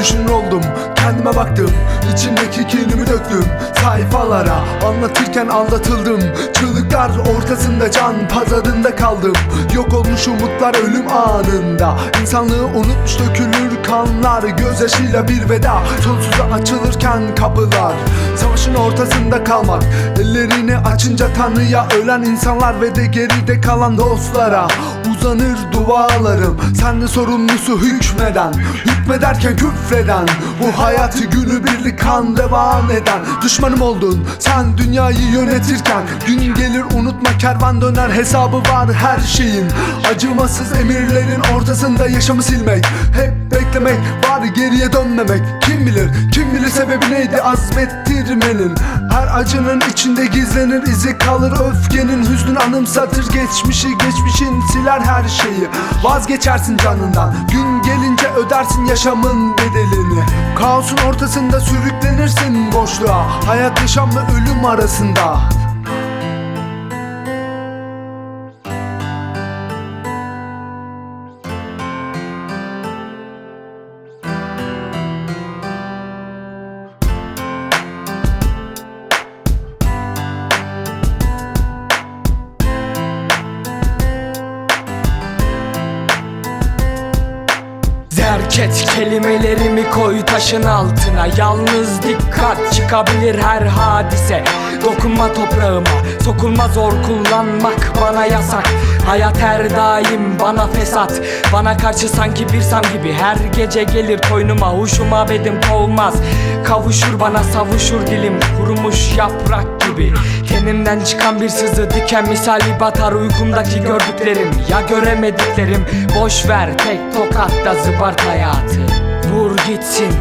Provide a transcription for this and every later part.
Düşünür oldum. Kendime baktım İçimdeki kinimi döktüm. Sayfalara Anlatırken anlatıldım. Çığlıklar ortasında can pazarında kaldım. Yok olmuş umutlar ölüm anında. İnsanlığı unutmuş dökülür kanlar. Gözyaşıyla bir veda Sonsuza açılırken kapılar. Savaşın ortasında kalmak Ellerini açınca Tanrı'ya ölen insanlar Ve de geride kalan dostlara Uzanır dualarım. Sen de sorumlusu hükmeden Hükmederken küfreden Bu hayatı günü birlik kan devam eden. Düşmanım oldun sen dünyayı yönetirken. Gün gelir unutma kervan döner hesabı var her şeyin. Acımasız emirlerin ortasında yaşamı silmek. Hep beklemek var geriye dönmemek. Kim bilir kim sebebi neydi? Azmettirmenin. Her acının içinde gizlenir izi kalır. Öfkenin Hüznün anımsatır. Geçmişi geçmişin siler her şeyi. Vazgeçersin canından. Gün gelince ödersin yaşamın bedelini. Kaosun ortasında sürüklenirsin boşluğa. Hayat yaşamla ölüm arasında et kelimelerimi koy taşın altına. Yalnız dikkat çıkabilir her hadise. Dokunma toprağıma sokulma zor kullanmak bana yasak. Hayat her daim bana fesat. Bana karşı sanki bir sam gibi. Her gece gelir koynuma huşuma bedim kovmaz. Kavuşur bana savuşur dilim. Kurumuş yaprak gibi Tenimden çıkan bir sızı diken misali batar uykumdaki gördüklerim. Ya göremediklerim? Boş ver tek tokatta zıbart hayatı. Vur gitsin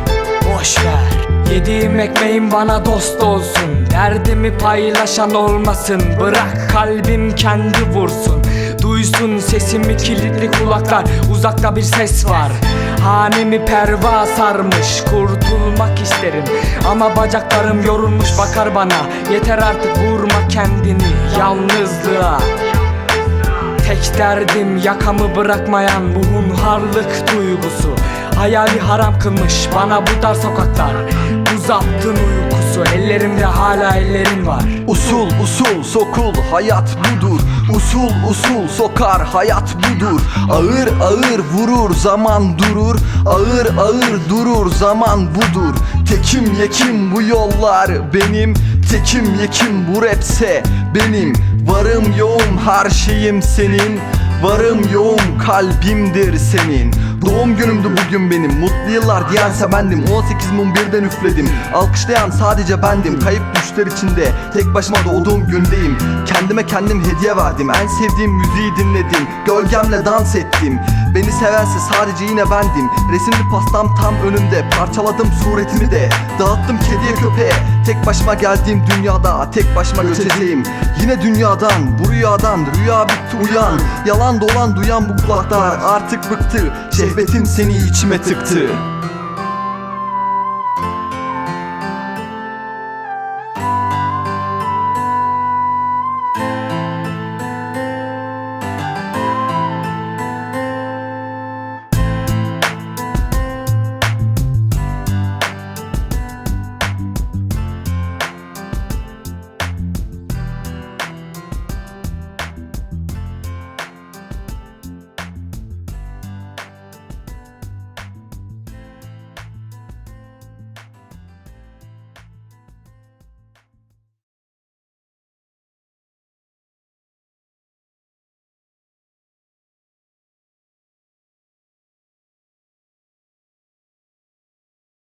boş ver. Yediğim ekmeğim bana dost olsun. Derdimi paylaşan olmasın. Bırak kalbim kendi vursun. Duysun sesimi kilitli kulaklar. Uzakta bir ses var Hanemi perva sarmış Kurtulmak isterim. Ama bacaklarım yorulmuş bakar bana. Yeter artık vurma kendini Yalnızlığa. Tek derdim yakamı bırakmayan bu hunharlık duygusu. Hayali haram kılmış bana bu dar sokaklar. Bu zaptın uykusu ellerimde hala ellerin var. Usul usul sokul hayat budur. Usul usul sokar hayat budur. Ağır ağır vurur zaman durur. Ağır ağır durur zaman budur. Tekim yekim bu yollar benim. Tekim yekim bu rapse benim. Varım yoğum her şeyim senin Varım yoğum kalbimdir senin. Doğum günümdü bugün benim. Mutlu yıllar diyense bendim. 18 mum birden üfledim. Alkışlayan sadece bendim. Kayıp düşler içinde. Tek başıma doğduğum gündeyim Kendime kendim hediye verdim. En sevdiğim müziği dinledim. Gölgemle dans ettim. Beni sevense sadece yine bendim. Resimli pastam tam önümde. Parçaladım suretimi de. Dağıttım kediye köpeğe. Tek başıma geldiğim dünyada Tek başıma göçeceğim Yine dünyadan bu rüyadan Rüya bitti uyan. Yalan dolan duyan bu kulaklar. Artık bıktı. Şehvetim seni içime tıktı